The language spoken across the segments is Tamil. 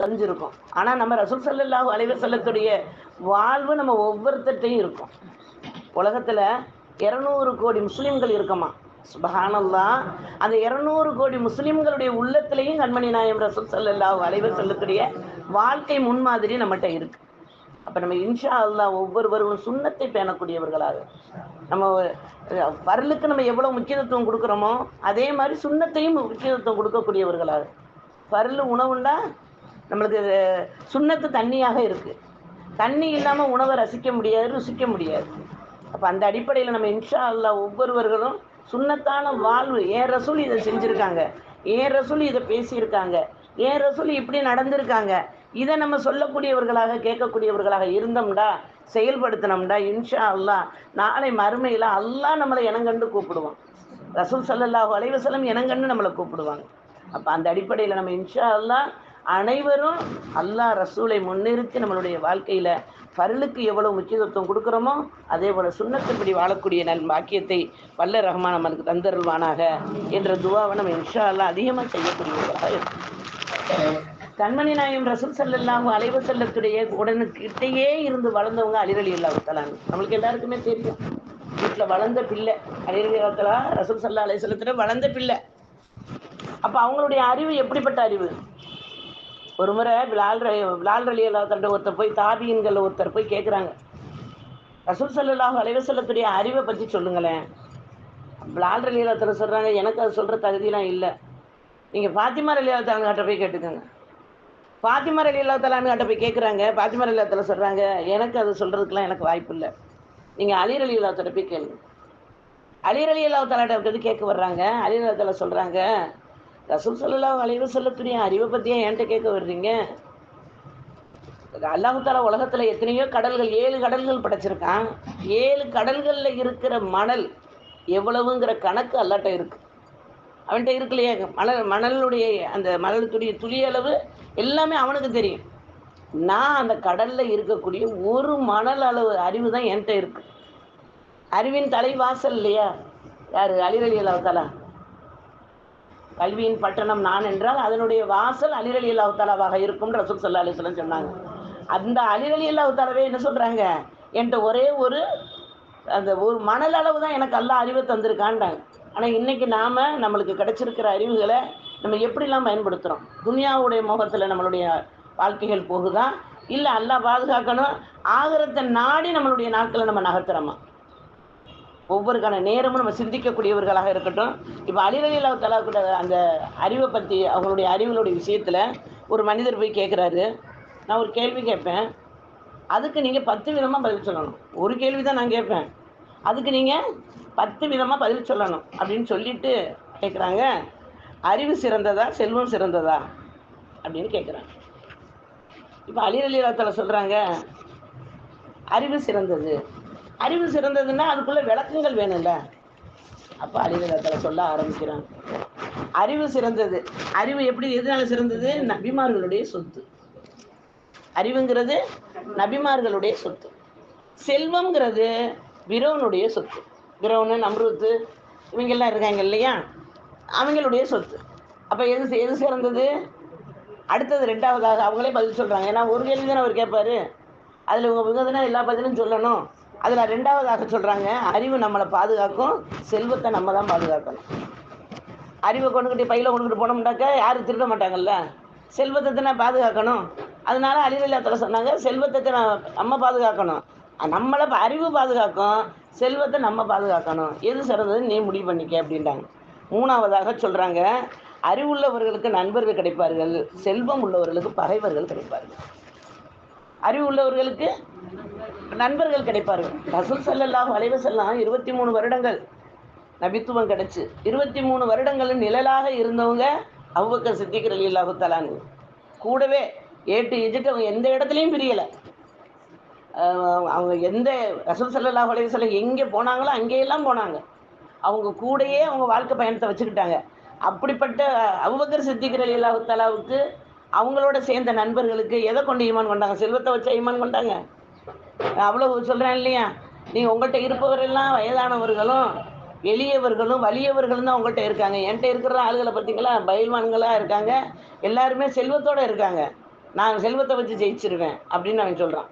தெரிஞ்சிருக்கும். ஆனா நம்ம ரசூல் ஸல்லல்லாஹு அலைவர் செல்லத்துடைய வாழ்வு நம்ம ஒவ்வொருத்தையும் இருக்கும். உலகத்துல இரநூறு கோடி முஸ்லீம்கள் இருக்கமா? சுபஹானல்லாஹ் அந்த இரநூறு கோடி முஸ்லீம்களுடைய உள்ளத்திலையும் கண்மணி நாயம் ரசூல் ஸல்லல்லாஹு அலைவர் செல்லத்துடைய வாழ்க்கை முன்மாதிரி நம்மகிட்ட இருக்கு. அப்போ நம்ம இன்ஷா அல்லாஹ் ஒவ்வொருவரும் சுண்ணத்தை பேணக்கூடியவர்களாக. நம்ம அஹ், பரலுக்கு நம்ம எவ்வளோ முக்கியத்துவம் கொடுக்குறோமோ அதே மாதிரி சுண்ணத்தையும் முக்கியத்துவம் கொடுக்கக்கூடியவர்களாக. பரல் உணவுண்டா நம்மளுக்கு சுண்ணத்து தண்ணியாக இருக்குது தண்ணி இல்லாமல் உணவை ரசிக்க முடியாது ருசிக்க முடியாது. அப்போ அந்த அடிப்படையில் நம்ம இன்ஷா அல்லாஹ் ஒவ்வொருவர்களும் சுண்ணத்தான வாழ்வு. ஏன் ரசூல் இதை செஞ்சுருக்காங்க? ஏன் ரசூல் இதை பேசியிருக்காங்க? ஏன் ரசூல் இப்படி நடந்திருக்காங்க? இதை நம்ம சொல்லக்கூடியவர்களாக கேட்கக்கூடியவர்களாக இருந்தோம்டா செயல்படுத்தினோம்டா இன்ஷா அல்லாஹ் நாளை மறுமையில் அல்லா நம்மளை இனங்கண்டு கூப்பிடுவோம் ரசூல் ஸல்லல்லாஹு அலைவசலம் இனங்கண்டு நம்மளை கூப்பிடுவாங்க. அப்போ அந்த அடிப்படையில் நம்ம இன்ஷா அல்லா அனைவரும் அல்லாஹ் ரசூலை முன்னிறுத்தி நம்மளுடைய வாழ்க்கையில் பருளுக்கு எவ்வளவு முக்கியத்துவம் கொடுக்குறோமோ அதே போல் சுண்ணத்தின்படி வாழக்கூடிய நல் பாக்கியத்தை வல்ல ரஹ்மான் நமக்கு தந்தருள்வானாக என்ற துவாவை நம்ம இன்ஷா அல்லாஹ் அதிகமாக செய்யக்கூடியவர்களாக இருக்கும். கண்மணி நாயம் ரசூல் செல்லாம அலைஹி செல்லத்துடைய உடனுக்கிட்டேயே இருந்து வளர்ந்தவங்க அலிரலி அல்லாஹ் தலான் நம்மளுக்கு எல்லாருக்குமே தெரியும். வீட்டில் வளர்ந்த பிள்ளை அலிரலி அல்லாஹ் ரசூல் சல்லா அலை செல்லத்துல வளர்ந்த பிள்ளை. அப்போ அவங்களுடைய அறிவு எப்படிப்பட்ட அறிவு? ஒரு முறை விலால் விலால் அலி அல்லாஹ் ஒருத்தர் போய் தாபியன்கள் ஒருத்தர் போய் கேட்குறாங்க ரசூல் சல்லாஹ் அலைவசல்லத்துடைய அறிவை பற்றி சொல்லுங்களேன். விலால் அலி அல்லாஹ் சொல்கிறாங்க எனக்கு அது சொல்கிற தகுதியெலாம் இல்லை. நீங்கள் ஃபாத்திமா அலி அல்லாஹ் போய் கேட்டுக்கோங்க. ஃபாத்திமா அலி அல்லா தலான்னு போய் கேட்குறாங்க ஃபாத்திமா அலி அல்லா சொல்கிறாங்க எனக்கு அது சொல்கிறதுக்கெலாம் எனக்கு வாய்ப்பு இல்லை. நீங்கள் அலீர் அலி அல்லா போய் கேளுங்க. அலீர் அலி அல்லா தலாட்ட கேட்க வர்றாங்க. அலி அல்லா சொல்கிறாங்க ரசூல் ஸல்லல்லாஹு வளைவு வஸல்லத்துடைய அறிவை பற்றியா என்கிட்ட கேட்க வர்றீங்க? அல்லாஹு உலகத்தில் எத்தனையோ கடல்கள் ஏழு கடல்கள் படைச்சிருக்கான். ஏழு கடல்களில் இருக்கிற மணல் எவ்வளவுங்கிற கணக்கு அல்லாட்ட இருக்கு. அவன்கிட்ட இருக்குல்லையே மணல் மணலுடைய அந்த மணலுடைய துளியளவு எல்லாமே அவனுக்கு தெரியும். நான் அந்த கடல்ல இருக்கக்கூடிய ஒரு மணல் அளவு அறிவு தான் என்கிட்ட இருக்கு. அறிவின் தலைவாசல் இல்லையா? யாரு? அலிரலி அல்லாத்தாலா கல்வியின் பட்டணம் நான் என்றால் அதனுடைய வாசல் அலிரலி அல்லாஹாலாவாக இருக்கும் ரசூல் சல்லா அலிஸ்லாம் சொன்னாங்க. அந்த அலிரலி அல்லாஹாலாவே என்ன சொல்கிறாங்க என்கிட்ட ஒரே ஒரு அந்த ஒரு மணல் அளவு தான் எனக்கு எல்லா அறிவை தந்திருக்கான்டாங்க. ஆனால் இன்னைக்கு நாம் நம்மளுக்கு கிடைச்சிருக்கிற அறிவுகளை நம்ம எப்படிலாம் பயன்படுத்துகிறோம் துனியாவுடைய முகத்தில் நம்மளுடைய வாழ்க்கைகள் போகுதா? இல்லை எல்லாம் பாதுகாக்கணும்? ஆகிறத நாடி நம்மளுடைய நாட்களை நம்ம நகர்த்துறோமா? ஒவ்வொருக்கான நேரமும் நம்ம சிந்திக்கக்கூடியவர்களாக இருக்கட்டும். இப்போ அலிரலிலா தலா கூட அந்த அறிவை பற்றி அவங்களுடைய அறிவுகளுடைய விஷயத்தில் ஒரு மனிதர் போய் கேட்குறாரு நான் ஒரு கேள்வி கேட்பேன். அதுக்கு நீங்கள் பத்து விதமாக பதில் சொல்லணும். ஒரு கேள்வி தான் நான் கேட்பேன். அதுக்கு நீங்கள் பத்து விதமாக பதில் சொல்லணும் அப்படின்னு சொல்லிட்டு கேட்குறாங்க அறிவு சிறந்ததா செல்வம் சிறந்ததா அப்படின்னு கேட்குறாங்க இப்போ அலிரலிராத்தில் சொல்கிறாங்க அறிவு சிறந்தது. அறிவு சிறந்ததுன்னா அதுக்குள்ள விளக்கங்கள் வேணும்ல. அப்போ அலிரலிராத்தில் சொல்ல ஆரம்பிக்கிறாங்க அறிவு சிறந்தது. அறிவு எப்படி எதனால சிறந்தது? நபிமார்களுடைய சொத்து. அறிவுங்கிறது நபிமார்களுடைய சொத்து. செல்வம்ங்கிறது விரோனுடைய சொத்து. விரோனு நம்ருத்து இவங்கெல்லாம் இருக்காங்க இல்லையா? அவங்களுடைய சொத்து. அப்போ எது எது சிறந்தது? அடுத்தது ரெண்டாவதாக அவங்களே பதில் சொல்கிறாங்க ஏன்னா ஒரு கேள்வி தானே அவர் கேட்பாரு அதில் இவங்க இவங்க தானே எல்லா பதிலும் சொல்லணும். அதில் ரெண்டாவதாக சொல்கிறாங்க அறிவு நம்மளை பாதுகாக்கும் செல்வத்தை நம்ம தான் பாதுகாக்கணும். அறிவை கொண்டுக்கிட்டு பையில் கொண்டுக்கிட்டு போனோம்னாக்கா யாரும் திருட மாட்டாங்கல்ல? செல்வத்தை தானே பாதுகாக்கணும். அதனால அழிவில்லாத்தில் சொன்னாங்க செல்வத்தை நான் நம்ம பாதுகாக்கணும். நம்மளை அறிவு பாதுகாக்கும் செல்வத்தை நம்ம பாதுகாக்கணும். எது சிறந்ததுன்னு நீ முடிவு பண்ணிக்க அப்படின்றாங்க. மூணாவதாக சொல்கிறாங்க அறிவுள்ளவர்களுக்கு நண்பர்கள் கிடைப்பார்கள் செல்வம் உள்ளவர்களுக்கு பகைவர்கள் கிடைப்பார்கள். அறிவு உள்ளவர்களுக்கு நண்பர்கள் கிடைப்பார்கள் ரசூல் ஸல்லல்லாஹு வளைவு செல்லாம் இருபத்தி மூணு வருடங்கள் நபித்துவம் கிடைச்சு. இருபத்தி மூணு வருடங்கள் நிழலாக இருந்தவங்க அவ்வக்க சித்திக்கிற அலி அல்லாஹு தலான்னு கூடவே ஏட்டு இஜுக்கு அவங்க எந்த இடத்துலையும் பிரியலை. அவங்க எந்த ரசூல் செல்லல்லா வளைவு செல்ல எங்கே போனாங்களோ அங்கேயெல்லாம் போனாங்க. அவங்க கூடயே அவங்க வாழ்க்கை பயணத்தை வச்சுக்கிட்டாங்க. அப்படிப்பட்ட அவ்வக்கர் சித்திக்கிற அலி அல்லாஹு தலாவுக்கு அவங்களோட சேர்ந்த நண்பர்களுக்கு எதை கொண்டு ஈமான் கொண்டாங்க? செல்வத்தை வச்சு ஈமான் கொண்டாங்க? அவ்வளவு சொல்கிறேன் இல்லையா? நீங்கள் உங்கள்கிட்ட இருப்பவரெல்லாம் வயதானவர்களும் எளியவர்களும் வலியவர்களும் தான் உங்கள்கிட்ட இருக்காங்க. என்கிட்ட இருக்கிற ஆளுகளை பார்த்தீங்களா? பயில்வான்களாக இருக்காங்க. எல்லாருமே செல்வத்தோடு இருக்காங்க. நான் செல்வத்தை வச்சு ஜெயிச்சிருவேன் அப்படின்னு அவன் சொல்கிறான்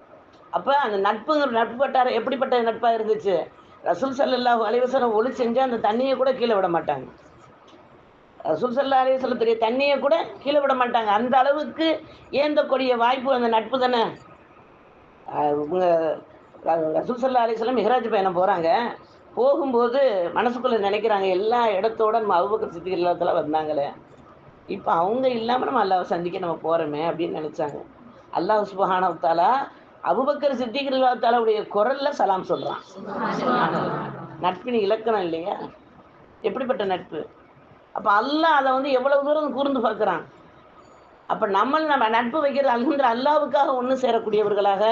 அப்போ அந்த நட்புங்கிற நட்பு வட்டாரம் எப்படிப்பட்ட நட்பாக இருந்துச்சு? ரசூல் சல்லா அலைவசலம் ஒளி செஞ்சு அந்த தண்ணியை கூட கீழே விட மாட்டாங்க. ரசூல் சல்லா அலைவசலத்துடைய தண்ணியை கூட கீழே விட மாட்டாங்க. அந்த அளவுக்கு ஏந்தக்கூடிய வாய்ப்பு அந்த நட்பு தானே? ரசூல் சல்லா அலிஸ்லாம் மிஹராஜ் பயணம் போகிறாங்க போகும்போது மனசுக்குள்ளே நினைக்கிறாங்க எல்லா இடத்தோட நம்ம அவுபக்கர் சித்தி இல்லத்தில் வந்தாங்களே. இப்போ அவங்க இல்லாமல் நம்ம அல்லாவை சந்திக்க நம்ம போகிறோமே அப்படின்னு நினச்சாங்க. அல்லாஹ் சுபஹானஹு தஆலா அபுபக்கர் சித்திக் தாலாவுடைய குரல்ல சலாம் சொல்கிறான் நட்பின் இலக்கணம் இல்லையா? எப்படிப்பட்ட நட்பு? அப்போ அல்லாஹ் அதை வந்து எவ்வளவு தூரம் கூர்ந்து பார்க்குறான்? அப்போ நம்ம நம்ம நட்பு வைக்கிறது அல்ஹம்து அல்லாவுக்காக ஒன்று சேரக்கூடியவர்களாக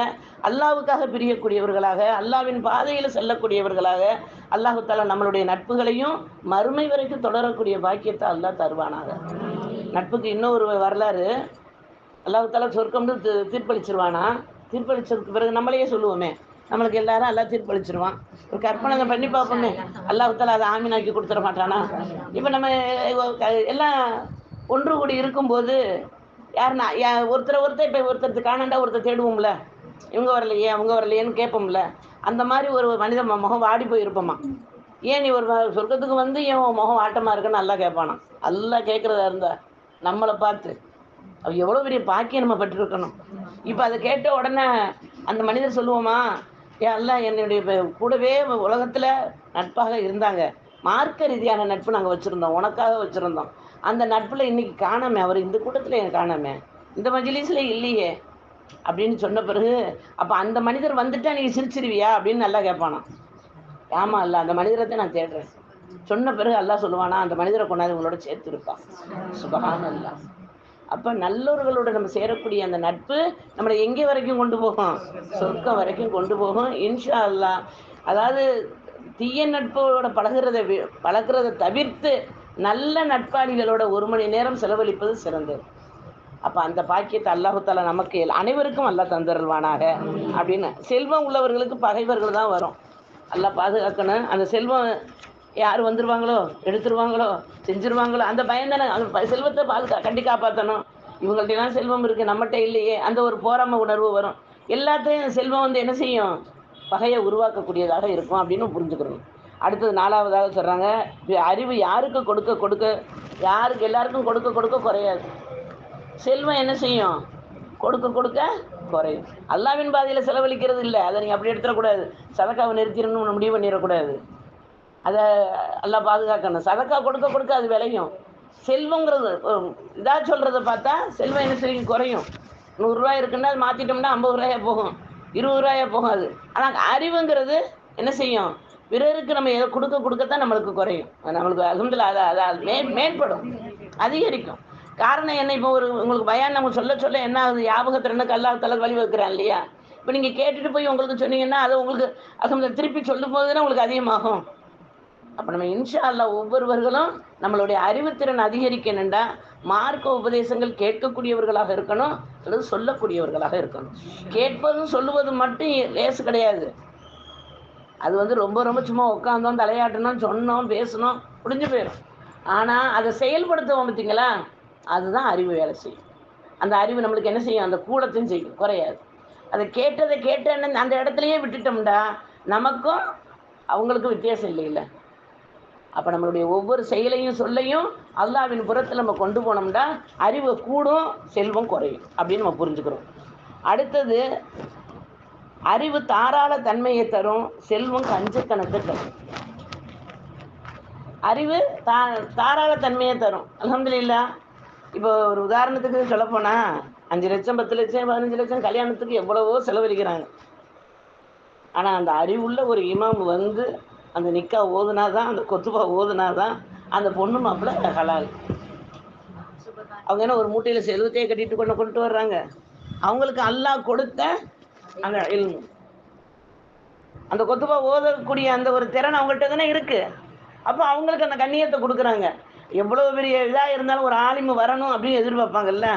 அல்லாவுக்காக பிரியக்கூடியவர்களாக அல்லாவின் பாதையில் செல்லக்கூடியவர்களாக அல்லாஹு தாலா நம்மளுடைய நட்புகளையும் மறுமை வரைக்கும் தொடரக்கூடிய பாக்கியத்தை அல்லாஹ் தருவானாக. நட்புக்கு இன்னொரு வரலாறு அல்லாஹு தாலா சொர்க்கம்னு தீ- தீர்ப்பளிச்சிருவானா? தீர்ப்பளிச்சதுக்கு பிறகு நம்மளையே சொல்லுவோமே நம்மளுக்கு எல்லாரும் எல்லாம் தீர்ப்பளிச்சிருவான். ஒரு கற்பனை பண்ணி பார்ப்போமே அல்லாஹு அதை ஆமீனாக்கி கொடுத்துட மாட்டானா? இப்போ நம்ம எல்லாம் ஒன்று கூடி இருக்கும்போது யாருன்னா ஒருத்தர் ஒருத்தரை ஒருத்தர் இப்போ ஒருத்தர் காணாண்டா ஒருத்தர் தேடுவோம்ல. இவங்க வரலையே அவங்க வரலையேன்னு கேட்போம்ல. அந்த மாதிரி ஒரு மனித முகம் வாடி போயிருப்போமா? ஏன் நீ ஒரு சொர்க்கத்துக்கு வந்து ஏன் முகம் ஆட்டமாக இருக்குன்னு நல்லா கேட்பானா. நல்லா கேட்குறதா இருந்தா நம்மளை பார்த்து. அவ எவ்வளோ பெரிய பாக்கியம் நம்ம பட்டிருக்கணும் இப்போ அதை கேட்ட உடனே அந்த மனிதர் சொல்லுவோமா ஏன் அல்ல என்னுடைய கூடவே உலகத்தில் நட்பாக இருந்தாங்க. மார்க்க ரீதியான நட்பு நாங்கள் வச்சுருந்தோம். உனக்காக வச்சுருந்தோம். அந்த நட்பில் இன்னைக்கு காணாமே அவர் இந்த கூட்டத்தில் காணாமே. இந்த மஜிலிஸில் இல்லையே அப்படின்னு சொன்ன பிறகு அப்போ அந்த மனிதர் வந்துட்டா நீ சிரிச்சிருவியா அப்படின்னு நல்லா கேட்பானா ஆமாம் இல்லை அந்த மனிதரை தான் நான் தேடுறேன். சொன்ன பிறகு எல்லாம் சொல்லுவானா அந்த மனிதரை கொண்டாந்து உங்களோட சேர்த்து இருப்பான் சுபகான அல்லா அப்போ நல்லவர்களோட நம்ம சேரக்கூடிய அந்த நட்பு நம்மளை எங்கே வரைக்கும் கொண்டு போகும்? சொர்க்கம் வரைக்கும் கொண்டு போகும். இன்ஷா அல்லாஹ். அதாவது தீய நட்போட பழகுறதை பழகிறத பழகுறதை தவிர்த்து நல்ல நட்பாளிகளோட ஒரு மணி நேரம் செலவழிப்பது சிறந்தது. அப்போ அந்த பாக்கியத்தை அல்லாஹு தாலா நமக்கு அனைவருக்கும் அல்ல தந்தருள்வானாக அப்படின்னு செல்வம் உள்ளவர்களுக்கு பகைவர்கள் தான் வரும். நல்லா பாதுகாக்கணும். அந்த செல்வம் யார் வந்துருவாங்களோ எடுத்துருவாங்களோ செஞ்சுருவாங்களோ அந்த பயம் தானே. அந்த ப- செல்வத்தை பாதுகா கண்டி காப்பாற்றணும் இவங்கள்ட்டலாம் செல்வம் இருக்குது நம்மகிட்ட இல்லையே. அந்த ஒரு போராம உணர்வு வரும். எல்லாத்தையும் செல்வம் வந்து என்ன செய்யும்? பகையை உருவாக்கக்கூடியதாக இருக்கும் அப்படின்னு புரிஞ்சுக்கிறோம். அடுத்தது நாலாவதாக சொல்கிறாங்க அறிவு யாருக்கு கொடுக்க கொடுக்க யாருக்கு எல்லாருக்கும் கொடுக்க கொடுக்க குறையாது. செல்வம் என்ன செய்யும்? கொடுக்க கொடுக்க குறையும். அல்லாவின் பாதையில் செலவழிக்கிறது இல்லை. அதை நீங்கள் அப்படி எடுத்துடக்கூடாது. சதக்காவை நிறுத்திடணும்னு முடிவு பண்ணிடக்கூடாது. அதை நல்லா பாதுகாக்கணும். சதக்கா கொடுக்க கொடுக்க அது விளையும். செல்வங்கிறது இதாக சொல்கிறத பார்த்தா செல்வம் என்ன செய்யும்? குறையும். நூறுரூவா இருக்குன்னா அது மாற்றிட்டோம்னா ஐம்பது ரூபாயா போகும். இருபது ரூபாயா போகும் அது. ஆனால் அறிவுங்கிறது என்ன செய்யும்? பிறருக்கு நம்ம எதை கொடுக்க கொடுக்கத்தான் நம்மளுக்கு குறையும். நம்மளுக்கு அகமதுல அதை அது மே மேம்படும். அதிகரிக்கும். காரணம் என்ன? இப்போ ஒரு உங்களுக்கு பயான் நம்ம சொல்ல சொல்ல என்ன ஆகுது? ஞாபகத்திறனுக்கு அல்லா தலை வழி வைக்கிறான் இல்லையா? இப்போ நீங்கள் கேட்டுட்டு போய் உங்களுக்கு சொன்னீங்கன்னா அது உங்களுக்கு அகமது திருப்பி சொல்லும் போது தான் உங்களுக்கு அதிகமாகும். அப்போ நம்ம இன்ஷா அல்லா ஒவ்வொருவர்களும் நம்மளுடைய அறிவுத்திறன் அதிகரிக்கணுண்டா மார்க்க உபதேசங்கள் கேட்கக்கூடியவர்களாக இருக்கணும் அல்லது சொல்லக்கூடியவர்களாக இருக்கணும். கேட்பதும் சொல்லுவதும் மட்டும் லேசு கிடையாது. அது வந்து ரொம்ப ரொம்ப சும்மா உட்காந்தோம் தலையாட்டணும் சொன்னோம் பேசணும் முடிஞ்சு போயிடும் ஆனால் அதை செயல்படுத்துவோம் பார்த்தீங்களா? அதுதான் அறிவு வேலை செய்யும். அந்த அறிவு நம்மளுக்கு என்ன செய்யும்? அந்த கூடத்தையும் செய்யும். குறையாது. அதை கேட்டதை கேட்டேன்னு அந்த இடத்துலையே விட்டுட்டோம்டா நமக்கும் அவங்களுக்கும் வித்தியாசம் இல்லைல்ல. அப்போ நம்மளுடைய ஒவ்வொரு செயலையும் சொல்லையும் அல்லாவின் புறத்தில் நம்ம கொண்டு போனோம்னா அறிவு கூடும் செல்வம் குறையும் அப்படின்னு நம்ம புரிஞ்சுக்கிறோம். அடுத்தது அறிவு தாராள தன்மையை தரும் செல்வம் கணக்கு தரும். அறிவு தா தாராள தன்மையை தரும். அலமதுல்லா இப்போ ஒரு உதாரணத்துக்கு சொல்லப்போனா அஞ்சு லட்சம் பத்து லட்சம் பதினஞ்சு லட்சம் கல்யாணத்துக்கு எவ்வளவோ செலவழிக்கிறாங்க. ஆனால் அந்த அறிவுள்ள ஒரு இமாம் வந்து அந்த நிக்கா ஓதுனா தான் அந்த கொத்துபா ஓதுனாதான் அந்த பொண்ணு மாப்பிள்ள ஹலால். அவங்க என்ன ஒரு மூட்டையில் செல்வத்தையே கட்டிட்டு கொண்டு கொண்டு வர்றாங்க. அவங்களுக்கு அல்லாஹ் கொடுத்த அந்த இல்மு அந்த கொத்துபா ஓதக்கூடிய அந்த ஒரு திறன் அவங்கள்ட்ட தானே இருக்கு. அப்போ அவங்களுக்கு அந்த கண்ணியத்தை கொடுக்குறாங்க. எவ்வளோ பெரிய இதாக இருந்தாலும் ஒரு ஆலிமு வரணும் அப்படின்னு எதிர்பார்ப்பாங்கல்ல.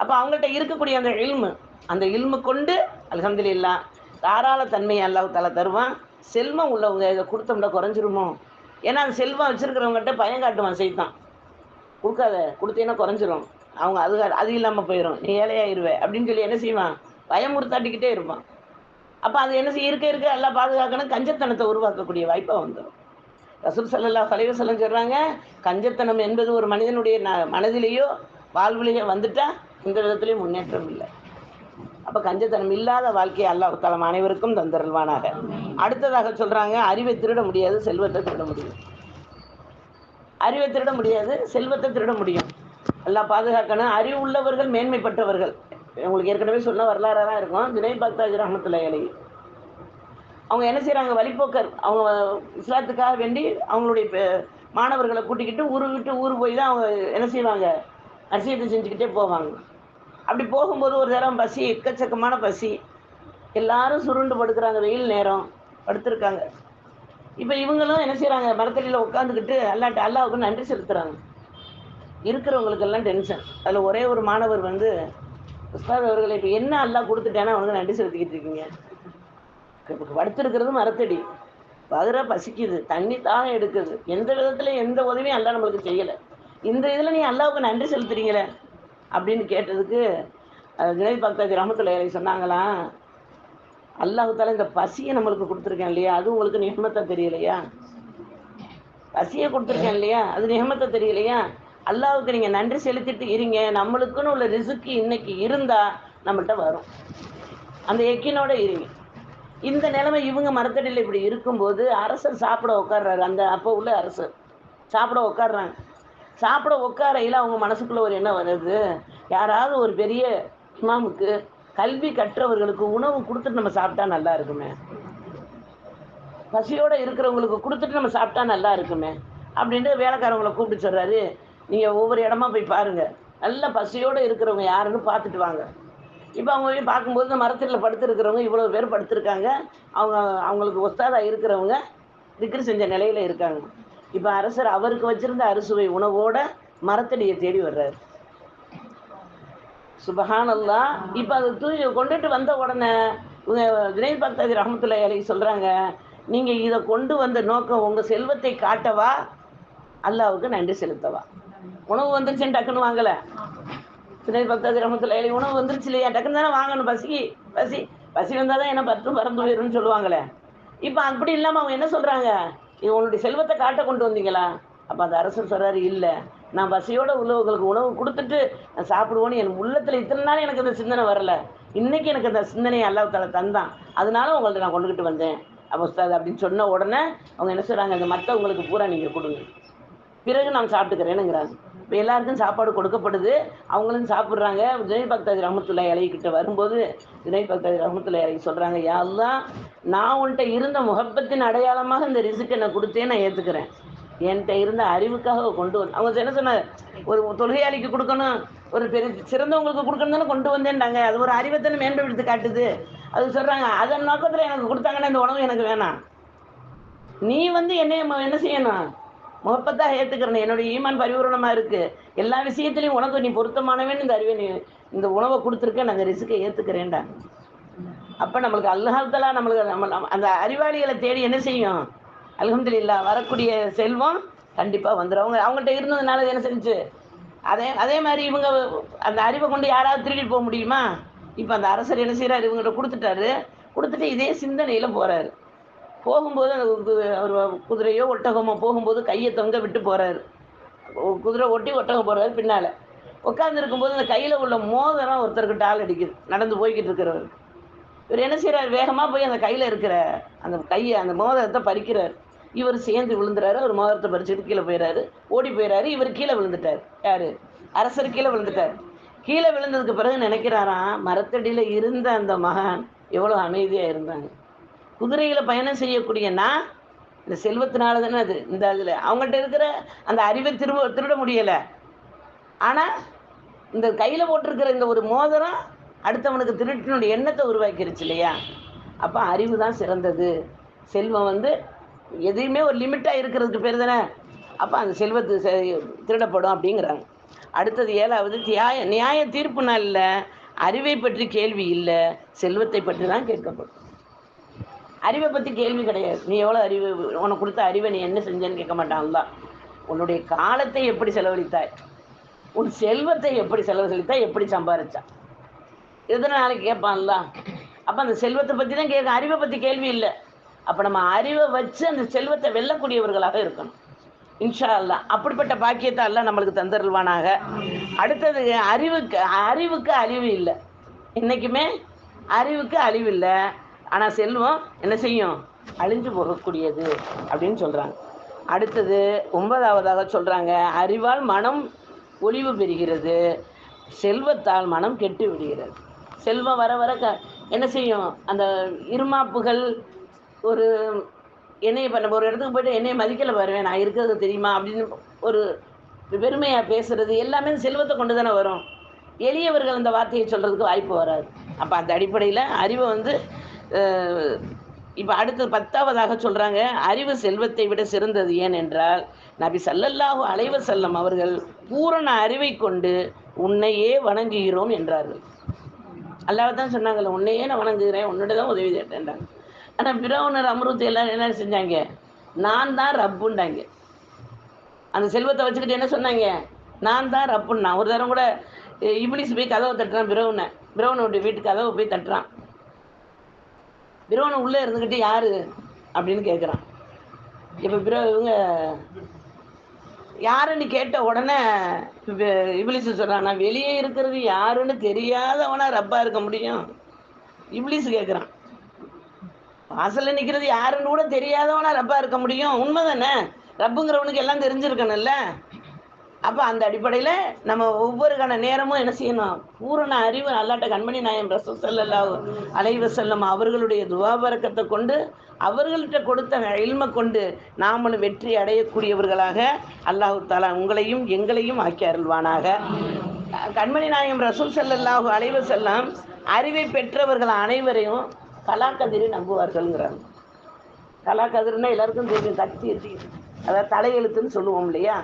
அப்போ அவங்கள்ட்ட இருக்கக்கூடிய அந்த இல்மு அந்த இல்மு கொண்டு அல்ஹம்துலில்லாஹ் தாராள தன்மையை அல்லாஹ் தலை தருவான். செல்வம் உள்ளவங்க இதை கொடுத்தோம்னா குறைஞ்சிருமோ? ஏன்னா அந்த செல்வம் வச்சுருக்கிறவங்ககிட்ட பயம் காட்டுவான் செய்தான் கொடுக்காத கொடுத்தீங்கன்னா குறைஞ்சிரும். அவங்க அது அது இல்லாமல் போயிடும் நீ ஏழையாயிருவே அப்படின்னு சொல்லி என்ன செய்வான்? பயமுறுத்தாட்டிக்கிட்டே இருப்பான். அப்போ அது என்ன செய்ய இருக்க இருக்க எல்லாம் பாதுகாக்கணும். கஞ்சத்தனத்தை உருவாக்கக்கூடிய வாய்ப்பாக வந்துடும். ரசூல் சல்லல்லா செல்லம் சொல்கிறாங்க கஞ்சத்தனம் என்பது ஒரு மனிதனுடைய ந மனதிலேயோ வாழ்விலேயோ வந்துட்டா எந்த விதத்துலேயும் முன்னேற்றம் இல்லை. அப்போ கஞ்சத்தனம் இல்லாத வாழ்க்கையை அல்லாஹ் தலம் அனைவருக்கும் தந்தருள்வானாக. அடுத்ததாக சொல்கிறாங்க அறிவை திருட முடியாது செல்வத்தை திருட முடியும். அறிவை திருட முடியாது செல்வத்தை திருட முடியும். எல்லாம் பாதுகாக்கணும். அறிவு உள்ளவர்கள் மேன்மைப்பட்டவர்கள் உங்களுக்கு ஏற்கனவே சொன்ன வரலாறாக தான் இருக்கும். வினய் பக்தாஜ் ரஹமத்துல இலை அவங்க என்ன செய்கிறாங்க வழிப்போக்கர் அவங்க இஸ்லாத்துக்காக வேண்டி அவங்களுடைய மாணவர்களை கூட்டிக்கிட்டு ஊரு விட்டு ஊர் போய் தான் அவங்க என்ன செய்வாங்க? அரிசியத்தை செஞ்சுக்கிட்டே போவாங்க. அப்படி போகும்போது ஒரு நேரம் பசி எக்கச்சக்கமான பசி. எல்லாரும் சுருண்டு படுக்கிறாங்க. வெயில் நேரம். படுத்திருக்காங்க. இப்போ இவங்களும் என்ன செய்கிறாங்க மரத்தடியில் உட்காந்துக்கிட்டு அல்லாட்ட அல்லாவுக்கு நன்றி செலுத்துகிறாங்க இருக்கிறவங்களுக்கெல்லாம் டென்ஷன் அதில் ஒரே ஒரு மாணவர் வந்து உஸ்தாத் அவர்களை இப்போ என்ன அல்லாஹ் கொடுத்துட்டேன்னா அவனுக்கு நன்றி செலுத்திக்கிட்டு இருக்கீங்க. இப்போ படுத்திருக்கிறது மரத்தடி. பதற பசிக்குது. தண்ணி தாக எடுக்குது. எந்த விதத்துல எந்த உதவியும் அல்லா நம்மளுக்கு செய்யலை. இந்த இதில் நீ அல்லாவுக்கு நன்றி செலுத்துறீங்களே? அப்படின்னு கேட்டதுக்கு ஜுனைத் பக்தாஜி ரஹமத்துல்லா அலைஹி சொன்னாங்களாம் அல்லாஹு இந்த பசியை நம்மளுக்கு கொடுத்துருக்கேன் இல்லையா? அது உங்களுக்கு நிகமத்தை தெரியலையா? பசியை கொடுத்துருக்கேன் இல்லையா? அது நிகமத்தை தெரியலையா? அல்லாவுக்கு நீங்கள் நன்றி செலுத்திட்டு இருங்க. நம்மளுக்குன்னு உள்ள ரிசுக்கு இன்னைக்கு இருந்தால் நம்மள்கிட்ட வரும். அந்த எக்கினோட இருங்க. இந்த நிலைமை இவங்க மரத்தடியில் இப்படி இருக்கும்போது அரசர் சாப்பிட உட்கார்றாரு. அந்த அப்போ உள்ள அரசர் சாப்பிட உட்காடுறாங்க சாப்பிட உட்காரையில் அவங்க மனசுக்குள்ள ஒரு என்ன வருது. யாராவது ஒரு பெரிய இமாமுக்கு கல்வி கற்றவர்களுக்கு உணவு கொடுத்துட்டு நம்ம சாப்பிட்டா நல்லா இருக்குமே? பசியோடு இருக்கிறவங்களுக்கு கொடுத்துட்டு நம்ம சாப்பிட்டா நல்லா இருக்குமே? அப்படின்ட்டு வேலைக்காரவங்களை கூப்பிட்டு சொல்கிறாரு நீங்கள் ஒவ்வொரு இடமா போய் பாருங்கள் நல்ல பசியோடு இருக்கிறவங்க யாருன்னு பார்த்துட்டு வாங்க. இப்போ அவங்க போய் பார்க்கும்போது இந்த மரத்தில் படுத்துருக்கிறவங்க இவ்வளோ பேர் படுத்திருக்காங்க. அவங்க அவங்களுக்கு ஒஸ்தாதாக இருக்கிறவங்க திக்ரு செஞ்ச நிலையில் இருக்காங்க. இப்போ அரசர் அவருக்கு வச்சிருந்த அறுசுவை உணவோட மரத்தடியை தேடி வர்றாரு. சுபஹானல்லா. இப்போ அது தூய் கொண்டுட்டு வந்த உடனே உங்கள் வினய் பக்தாஜி ரஹமத்துல்லா அலி சொல்கிறாங்க நீங்கள் இதை கொண்டு வந்த நோக்கம் உங்கள் செல்வத்தை காட்டவா? அல்லாவுக்கு நன்றி செலுத்தவா? உணவு வந்துருச்சுன்னு டக்குன்னு வாங்கலை. சின்ன பக்தாதி ரமத்துல அலி உணவு வந்துருச்சு இல்லையா? டக்குன்னு தானே வாங்கணும். பசி பசி பசி வந்தால் தான் என்ன பத்து பறந்து போயிடும்னு சொல்லுவாங்களே. இப்போ அப்படி இல்லாமல் அவங்க என்ன சொல்கிறாங்க இது உன்னுடைய செல்வத்தை காட்ட கொண்டு வந்தீங்களா? அப்போ அந்த அரசர் சொல்கிறாரு இல்லை. நான் பசியோட உள்ளவர்களுக்கு உணவு கொடுத்துட்டு நான் சாப்பிடுவோன்னு என் உள்ளத்தில் இத்தனை நாள் எனக்கு அந்த சிந்தனை வரல. இன்னைக்கு எனக்கு அந்த சிந்தனையை அல்லாஹ் தலை தந்தான். அதனால உங்கள்ட்ட நான் கொண்டுக்கிட்டு வந்தேன். அப்போ உஸ்தாத் அப்படின்னு சொன்ன உடனே அவங்க என்ன சொல்கிறாங்க அந்த மற்றவங்களுக்கு பூரா நீங்கள் கொடுங்க. பிறகு நான் சாப்பிட்டுக்கிறேனுங்கிறாங்க இப்போ எல்லாருக்கும் சாப்பாடு கொடுக்கப்படுது. அவங்களும் சாப்பிட்றாங்க. ஜெய் பக்தாஜி ரஹமத்துல்லா இலைக்கிட்ட வரும்போது ஜுனை பக்தாஜி ரஹமத்துல்லா இலை சொல்கிறாங்க யாரெல்லாம் நான் உன்கிட்ட இருந்த முகப்பத்தின் அடையாளமாக இந்த ரிசுக்கு நான் கொடுத்தே நான் ஏற்றுக்கிறேன் என்கிட்ட இருந்த அறிவுக்காக கொண்டு வந்து அவங்க என்ன சொன்னாங்க ஒரு தொழுகையாளிக்கு கொடுக்கணும் ஒரு பெரிய சிறந்தவங்களுக்கு கொடுக்கணும் தானே கொண்டு வந்தேன்டாங்க அது ஒரு அறிவைத்தானே மேம்படுத்தி காட்டுது. அது சொல்கிறாங்க அதன் நோக்கத்தில் எனக்கு கொடுத்தாங்கன்னா இந்த உணவு எனக்கு வேணாம். நீ வந்து என்னைய என்ன செய்யணும்? முகப்பத்தாக ஏற்றுக்கிறேன் என்னுடைய ஈமான் பரிபூரணமாக இருக்குது எல்லா விஷயத்துலையும் உனக்கு நீ பொருத்தமானவன் இந்த அறிவை நீ இந்த உணவை கொடுத்துருக்க நாங்கள் ரிசுக்கை ஏற்றுக்கிறேன்டா அப்போ நம்மளுக்கு அல்ஹம்துல்லா நம்மளுக்கு நம்ம நம்ம- அந்த அறிவாளிகளை தேடி என்ன செய்யும்? அல்ஹம்துலில்லா வரக்கூடிய செல்வம் கண்டிப்பாக வந்துடும் அவங்க அவங்கள்ட்ட இருந்ததுனால அது என்ன செஞ்சு அதே அதே மாதிரி இவங்க அந்த அறிவை கொண்டு யாராவது திருடிட்டு போக முடியுமா? இப்போ அந்த அரசர் என்ன செய்கிறாரு இவங்கள்ட்ட கொடுத்துட்டாரு. கொடுத்துட்டு இதே சிந்தனையில் போகிறாரு போகும்போது அந்த ஒரு குதிரையோ ஒட்டகமோ போகும்போது கையை தொங்க விட்டு போகிறாரு குதிரை ஒட்டி ஒட்டகம் போகிறாரு பின்னால். உட்காந்துருக்கும்போது அந்த கையில் உள்ள மோதிரம் ஒருத்தருக்கு டால் அடிக்குது. நடந்து போய்கிட்டு இருக்கிறவர். இவர் என்ன செய்கிறார் வேகமாக போய் அந்த கையில் இருக்கிற அந்த கையை அந்த மோதிரத்தை பறிக்கிறார். இவர் சேர்ந்து விழுந்துறாரு. அவர் மோதிரத்தை பறிச்சுட்டு கீழே போயிறாரு. ஓடி போயிறாரு. இவர் கீழே விழுந்துட்டார். யார்? அரசர் கீழே விழுந்துட்டார். கீழே விழுந்ததுக்கு பிறகு நினைக்கிறாராம் மரத்தடியில் இருந்த அந்த மகான் எவ்வளோ அமைதியாக இருந்தாங்க. குதிரையில் பயணம் செய்யக்கூடிய நான் இந்த செல்வத்தினால தானே அது. இந்த இதில் அவங்கள்ட்ட இருக்கிற அந்த அறிவை திரும்ப திருட முடியலை. ஆனால் இந்த கையில் போட்டிருக்கிற இந்த ஒரு மோதிரம் அடுத்தவனுக்கு திருட்டினுடைய எண்ணத்தை உருவாக்கிருச்சு இல்லையா? அப்போ அறிவு தான் சிறந்தது. செல்வம் வந்து எதையுமே ஒரு லிமிட்டாக இருக்கிறதுக்கு பேர் தானே. அப்போ அந்த செல்வத்து செ- திருடப்படும் அப்படிங்கிறாங்க. அடுத்தது ஏழாவது தியாய நியாய தீர்ப்பு நாளில் அறிவை பற்றி கேள்வி இல்லை செல்வத்தை பற்றி தான் கேட்கப்படும். அறிவை பற்றி கேள்வி கிடையாது. நீ எவ்வளோ அறிவு உனக்கு கொடுத்த அறிவை நீ என்ன செஞ்சேன்னு கேட்க மாட்டான்தான் உன்னுடைய காலத்தை எப்படி செலவழித்தாய்? உன் செல்வத்தை எப்படி செலவு செலுத்தா எப்படி சம்பாரிச்சா எத்தனை நாளைக்கு கேட்பான்ல? அப்போ அந்த செல்வத்தை பற்றி தான் கேட்க அறிவை பற்றி கேள்வி இல்லை. அப்போ நம்ம அறிவை வச்சு அந்த செல்வத்தை வெல்லக்கூடியவர்களாக இருக்கணும். இன்ஷா அல்லா அப்படிப்பட்ட பாக்கியத்தை அல்ல நம்மளுக்கு தந்தருள்வானாக. அடுத்தது அறிவுக்கு அறிவுக்கு அழிவு இல்லை. என்றைக்குமே அறிவுக்கு அழிவு இல்லை. ஆனால் செல்வம் என்ன செய்யும்? அழிஞ்சு போகக்கூடியது அப்படின்னு சொல்கிறாங்க அடுத்தது ஒன்பதாவதாக சொல்கிறாங்க அறிவால் மனம் ஒளிவு பெறுகிறது செல்வத்தால் மனம் கெட்டு விடுகிறது. செல்வம் வர வர க என்ன செய்யும்? அந்த இருமாப்புகள் ஒரு என்னைய பண்ண ஒரு இடத்துக்கு போயிட்டு என்னைய மதிக்கலை வருவேன் நான் இருக்கிறது தெரியுமா? அப்படின்னு ஒரு பெருமையாக பேசுறது எல்லாமே செல்வத்தை கொண்டு தானே வரும். எளியவர்கள் அந்த வார்த்தையை சொல்கிறதுக்கு வாய்ப்பு வராது. அப்போ அந்த அடிப்படையில் அறிவை வந்து இப்போ அடுத்து பத்தாவதாக சொல்கிறாங்க அறிவு செல்வத்தை விட சிறந்தது ஏன் என்றால் நபி சல்லல்லாஹு அலைவ செல்லம் அவர்கள் பூரண அறிவை கொண்டு உன்னையே வணங்குகிறோம் என்றார்கள். அல்லாவை தான் சொன்னாங்கல்ல உன்னையே நான் வணங்குகிறேன் உன்னோட தான் உதவி தேட்டேன்றாங்க ஆனால் பிரவுனர் அமருத்து எல்லாரும் என்ன செஞ்சாங்க? நான் தான் ரப்புண்டாங்க அந்த செல்வத்தை வச்சுக்கிட்டு என்ன சொன்னாங்க? நான் தான் ரப்புன்னா. ஒரு தரம் கூட அஹ், போய் கதவை தட்டுறான் பிரவுனை பிரவுனுடைய வீட்டு கதவை போய் தட்டுறான். பிரவனை உள்ளே இருந்துக்கிட்டு யாரு அப்படின்னு கேட்குறான் இப்போ பிர இவங்க யாருன்னு கேட்ட உடனே இப்ளீஸ் சொல்கிறான் நான் வெளியே இருக்கிறது யாருன்னு தெரியாதவனா ரப்பா இருக்க முடியும். இப்ளீஸ் கேட்குறான் வாசல்ல நிற்கிறது யாருன்னு கூட தெரியாதவனா ரப்பா இருக்க முடியும். உண்மை தானே? ரப்புங்கிறவனுக்கு எல்லாம் தெரிஞ்சிருக்கணும்ல. அப்போ அந்த அடிப்படையில் நம்ம ஒவ்வொரு கண நேரமும் என்ன செய்யணும்? பூரண அறிவு அல்லாட்ட கண்மணி நாயம் ரசூல் செல்லல்லா அலைவ செல்லும் அவர்களுடைய துவாபரக்கத்தை கொண்டு அவர்கள்ட்ட கொடுத்த இல்மை கொண்டு நாமளும் வெற்றி அடையக்கூடியவர்களாக அல்லாஹு தாலா உங்களையும் எங்களையும் ஆக்கி அருள்வானாக. கண்மணி நாயம் ரசூல் செல்லல்லாஹு அலைவ செல்லம் அறிவை பெற்றவர்கள் அனைவரையும் கலாக்கதிரை நம்புவார்கள்ங்கிறாங்க. கலாக்கதிர்னா எல்லாருக்கும் தெரியும் கத்தி எத்தி. அதாவது தலையெழுத்துன்னு சொல்லுவோம் இல்லையா?